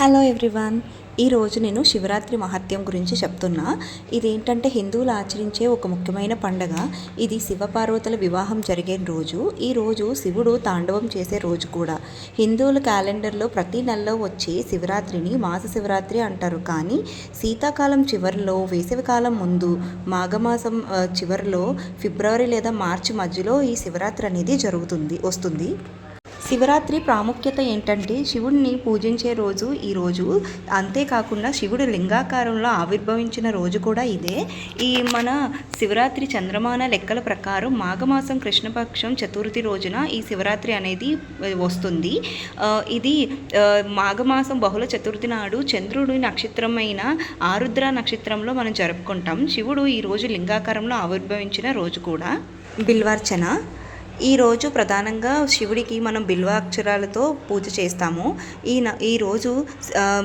Hello everyone ఈరోజు నేను శివరాత్రి మహత్యం గురించి చెప్తున్నా. ఇదేంటంటే హిందువులు ఆచరించే ఒక ముఖ్యమైన పండగ. ఇది శివపార్వతుల వివాహం జరిగే రోజు. ఈ రోజు శివుడు తాండవం చేసే రోజు కూడా. హిందువుల క్యాలెండర్లో ప్రతి నెలలో వచ్చే శివరాత్రిని మాస శివరాత్రి అంటారు. కానీ శీతాకాలం చివరిలో వేసవికాలం ముందు మాఘమాసం చివరిలో ఫిబ్రవరి లేదా మార్చి మధ్యలో ఈ శివరాత్రి అనేది జరుగుతుంది వస్తుంది. శివరాత్రి ప్రాముఖ్యత ఏంటంటే శివుడిని పూజించే రోజు ఈ రోజు. అంతేకాకుండా శివుడు లింగాకారంలో ఆవిర్భవించిన రోజు కూడా ఇదే. ఈ మన శివరాత్రి చంద్రమాన లెక్కల ప్రకారం మాఘమాసం కృష్ణపక్షం చతుర్థి రోజున ఈ శివరాత్రి అనేది వస్తుంది. ఇది మాఘమాసం బహుళ చతుర్థి నాడు చంద్రుడి నక్షత్రమైన ఆరుద్ర నక్షత్రంలో మనం జరుపుకుంటాం. శివుడు ఈరోజు లింగాకారంలో ఆవిర్భవించిన రోజు కూడా. బిల్వార్చన. ఈరోజు ప్రధానంగా శివుడికి మనం బిల్వాక్షరాలతో పూజ చేస్తాము. ఈ న-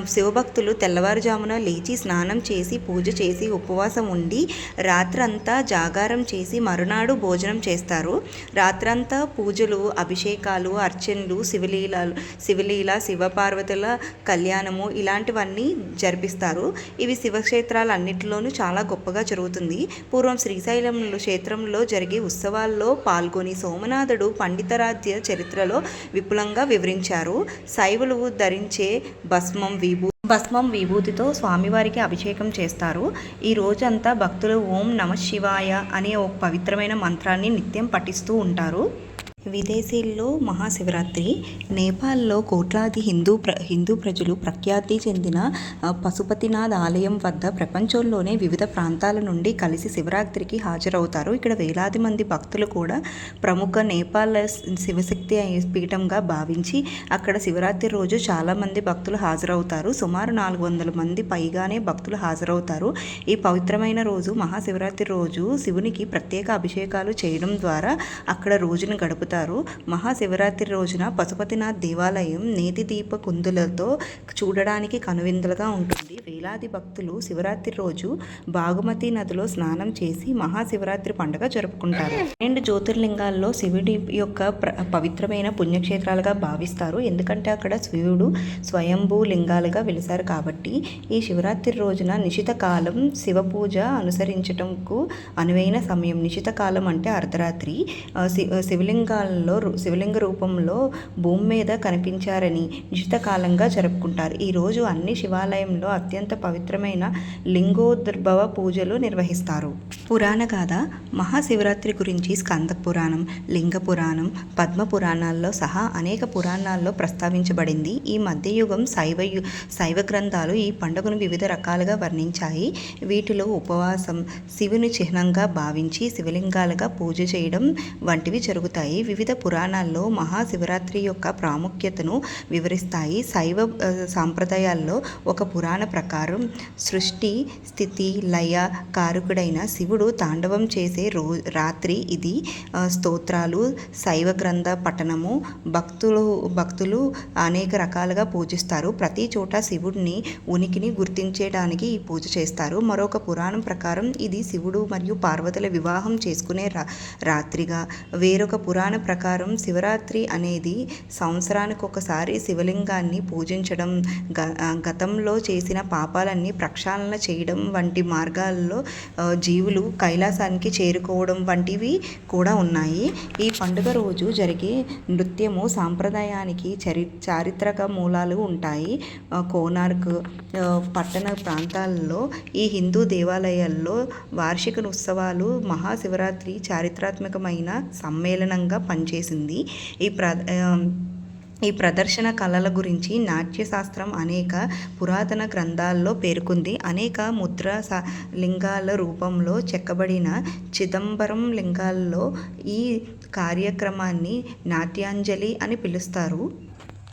శివభక్తులు తెల్లవారుజామున లేచి స్నానం చేసి పూజ చేసి ఉపవాసం ఉండి రాత్రంతా జాగారం చేసి మరునాడు భోజనం చేస్తారు. రాత్రంతా పూజలు అభిషేకాలు అర్చనలు శివలీలలు శివలీల శివపార్వతుల కళ్యాణము ఇలాంటివన్నీ జరిపిస్తారు. ఇవి శివక్షేత్రాలన్నింటిలోనూ చాలా గొప్పగా జరుగుతుంది. పూర్వం శ్రీశైలం క్షేత్రంలో జరిగే ఉత్సవాల్లో పాల్గొని సోమనాథుడు పండితరాధ్య చరిత్రలో విపులంగా వివరించారు. శైవులు ధరించే భస్మం విభూ భస్మం విభూతితో స్వామివారికి అభిషేకం చేస్తారు. ఈ రోజంతా భక్తులు ఓం నమ శివాయ అనే ఒక పవిత్రమైన మంత్రాన్ని నిత్యం పఠిస్తూ ఉంటారు. విదేశీల్లో మహాశివరాత్రి నేపాల్లో కోట్లాది హిందూ ప్ర హిందూ ప్రజలు ప్రఖ్యాతి చెందిన పశుపతినాథ్ ఆలయం వద్ద ప్రపంచంలోనే వివిధ ప్రాంతాల నుండి కలిసి శివరాత్రికి హాజరవుతారు. ఇక్కడ వేలాది మంది భక్తులు కూడా ప్రముఖ నేపాల్ శివశక్తి పీఠంగా భావించి అక్కడ శివరాత్రి రోజు చాలామంది భక్తులు హాజరవుతారు. సుమారు నాలుగు వందల మంది పైగానే భక్తులు హాజరవుతారు. ఈ పవిత్రమైన రోజు మహాశివరాత్రి రోజు శివునికి ప్రత్యేక అభిషేకాలు చేయడం ద్వారా అక్కడ రోజును గడుపుతారు. మహాశివరాత్రి రోజున పశుపతినాథ్ దేవాలయం నేతి దీప కుందులతో చూడడానికి కనువిందులుగా ఉంటుంది. వేలాది భక్తులు శివరాత్రి రోజు బాగుమతి నదిలో స్నానం చేసి మహాశివరాత్రి పండుగ జరుపుకుంటారు. రెండు జ్యోతిర్లింగాల్లో శివుడి యొక్క పవిత్రమైన పుణ్యక్షేత్రాలుగా భావిస్తారు. ఎందుకంటే అక్కడ శివుడు స్వయంభూ లింగాలుగా వెలిశారు కాబట్టి ఈ శివరాత్రి రోజున నిశిత కాలం శివ పూజ అనుసరించటంకు అనువైన సమయం. నిశిత కాలం అంటే అర్ధరాత్రి. ఆ, శివలింగాల్లో శివలింగ రూపంలో భూమి మీద కనిపించారని నిశితకాలంగా జరుపుకుంటారు. ఈ రోజు అన్ని శివాలయంలో అత్యంత పవిత్రమైన లింగోద్భవ పూజలు నిర్వహిస్తారు. పురాణ గాథ మహాశివరాత్రి గురించి స్కంద పురాణం లింగ పురాణం పద్మ పురాణాల్లో సహా అనేక పురాణాల్లో ప్రస్తావించబడింది. ఈ మధ్యయుగం శైవ శైవ గ్రంథాలు ఈ పండుగను వివిధ రకాలుగా వర్ణించాయి. వీటిలో ఉపవాసం శివుని చిహ్నంగా భావించి శివలింగాలుగా పూజ చేయడం వంటివి జరుగుతాయి. వివిధ పురాణాల్లో మహాశివరాత్రి యొక్క ప్రాముఖ్యతను వివరిస్తాయి. శైవ సాంప్రదాయాల్లో ఒక పురాణ ప్రకారం సృష్టి స్థితి లయ కారకుడైన శివుడు తాండవం చేసే రో రాత్రి ఇది స్తోత్రాలు శైవ గ్రంథ పఠనము భక్తులు భక్తులు అనేక రకాలుగా పూజిస్తారు. ప్రతి చోట శివుడిని ఉనికిని గుర్తించడానికి ఈ పూజ చేస్తారు. మరొక పురాణం ప్రకారం ఇది శివుడు మరియు పార్వతుల వివాహం చేసుకునే రా రాత్రిగా. వేరొక పురాణ ప్రకారం శివరాత్రి అనేది సంవత్సరానికి ఒకసారి శివలింగాన్ని పూజించడం గ గతంలో చేసిన పాపాలన్నీ ప్రక్షాళన చేయడం వంటి మార్గాల్లో జీవులు కైలాసానికి చేరుకోవడం వంటివి కూడా ఉన్నాయి. ఈ పండుగ రోజు జరిగే నృత్యము సాంప్రదాయానికి చరి చారిత్రక మూలాలు ఉంటాయి. కోనార్క్ పట్టణ ప్రాంతాల్లో ఈ హిందూ దేవాలయాల్లో వార్షిక ఉత్సవాలు మహాశివరాత్రి చారిత్రాత్మకమైన సమ్మేళనంగా పనిచేసింది. ఈ ప్ర ఈ ప్రదర్శన కళల గురించి నాట్యశాస్త్రం అనేక పురాతన గ్రంథాల్లో పేర్కొంది. అనేక ముద్ర లింగాల రూపంలో చెక్కబడిన చిదంబరం లింగాల్లో ఈ కార్యక్రమాన్ని నాట్యాంజలి అని పిలుస్తారు.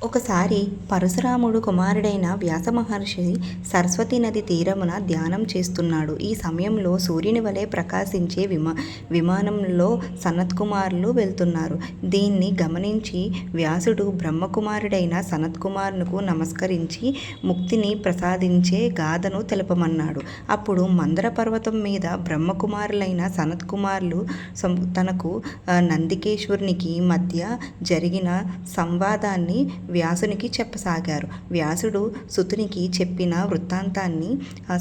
ఒకసారి పరశురాముడు కుమారుడైన వ్యాస మహర్షి సరస్వతి నది తీరమున ధ్యానం చేస్తున్నాడు. ఈ సమయంలో సూర్యుని వలె ప్రకాశించే విమా విమానంలో సనత్కుమారులు వెళ్తున్నారు. దీన్ని గమనించి వ్యాసుడు బ్రహ్మకుమారుడైన సనత్కుమారునుకు నమస్కరించి ముక్తిని ప్రసాదించే గాథను తెలపమన్నాడు. అప్పుడు మందర పర్వతం మీద బ్రహ్మకుమారులైన సనత్కుమారులు తనకు నందికేశ్వరునికి మధ్య జరిగిన సంవాదాన్ని వ్యాసునికి చెప్పసాగారు. వ్యాసుడు సుతునికి చెప్పిన వృత్తాంతాన్ని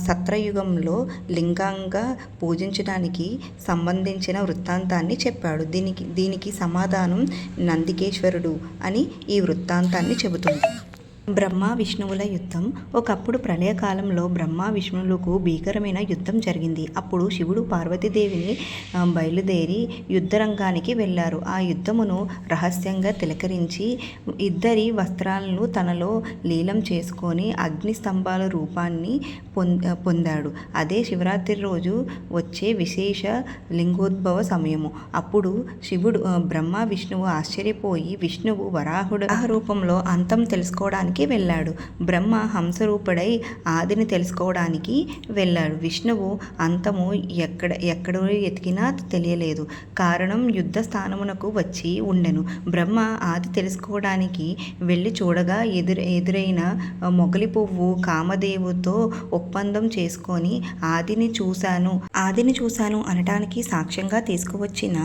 సత్రయుగంలో లింగంగా పూజించడానికి సంబంధించిన వృత్తాంతాన్ని చెప్పాడు. దీనికి దీనికి సమాధానం నందికేశ్వరుడు అని ఈ వృత్తాంతాన్ని చెబుతుంది. బ్రహ్మ విష్ణువుల యుద్ధం. ఒకప్పుడు ప్రళయకాలంలో బ్రహ్మ విష్ణువులకు భీకరమైన యుద్ధం జరిగింది. అప్పుడు శివుడు పార్వతీదేవిని బయలుదేరి యుద్ధరంగానికి వెళ్ళారు. ఆ యుద్ధమును రహస్యంగా తిలకరించి ఇద్దరి వస్త్రాలను తనలో లీలం చేసుకొని అగ్ని స్తంభాల రూపాన్ని పొందాడు. అదే శివరాత్రి రోజు వచ్చే విశేష లింగోద్భవ సమయము. అప్పుడు శివుడు బ్రహ్మ విష్ణువు ఆశ్చర్యపోయి విష్ణువు వరాహుడు రూపంలో అంతం తెలుసుకోవడానికి వెళ్ళాడు. బ్రహ్మ హంసరూపుడై ఆదిని తెలుసుకోవడానికి వెళ్ళాడు. విష్ణువు అంతము ఎక్కడ ఎక్కడ ఎతికినా తెలియలేదు. కారణం యుద్ధ స్థానమునకు వచ్చి ఉండెను. బ్రహ్మ ఆది తెలుసుకోవడానికి వెళ్ళి చూడగా ఎదురు ఎదురైన మొగలి పువ్వు కామదేవుతో ఒప్పందం చేసుకొని ఆదిని చూశాను. ఆదిని చూశాను అనటానికి సాక్ష్యంగా తీసుకువచ్చిన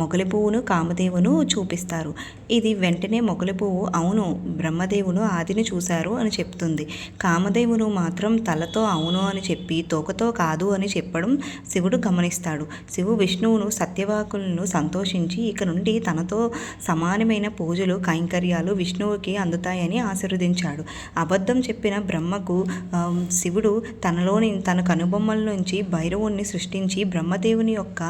మొగలి పువ్వును కామదేవును చూపిస్తారు. ఇది వెంటనే మొగలి పువ్వు అవును బ్రహ్మ బ్రహ్మదేవును ఆదిని చూశారు అని చెప్తుంది. కామదేవును మాత్రం తలతో అవును అని చెప్పి తోకతో కాదు అని చెప్పడం శివుడు గమనిస్తాడు. శివు విష్ణువును సత్యవాకులను సంతోషించి ఇక నుండి తనతో సమానమైన పూజలు కైంకర్యాలు విష్ణువుకి అందుతాయని ఆశీర్వదించాడు. అబద్ధం చెప్పిన బ్రహ్మకు శివుడు తనలోని తన కనుబొమ్మల నుంచి భైరవుణ్ణి సృష్టించి బ్రహ్మదేవుని యొక్క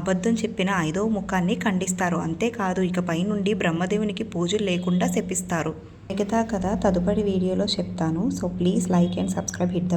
అబద్ధం చెప్పిన ఐదవ ముఖాన్ని ఖండిస్తారు. అంతేకాదు ఇకపై నుండి బ్రహ్మదేవునికి పూజలు లేకుండా శపిస్తారు. మిగతా కథ తదుపరి వీడియోలో చెప్తాను. So please like and subscribe hit the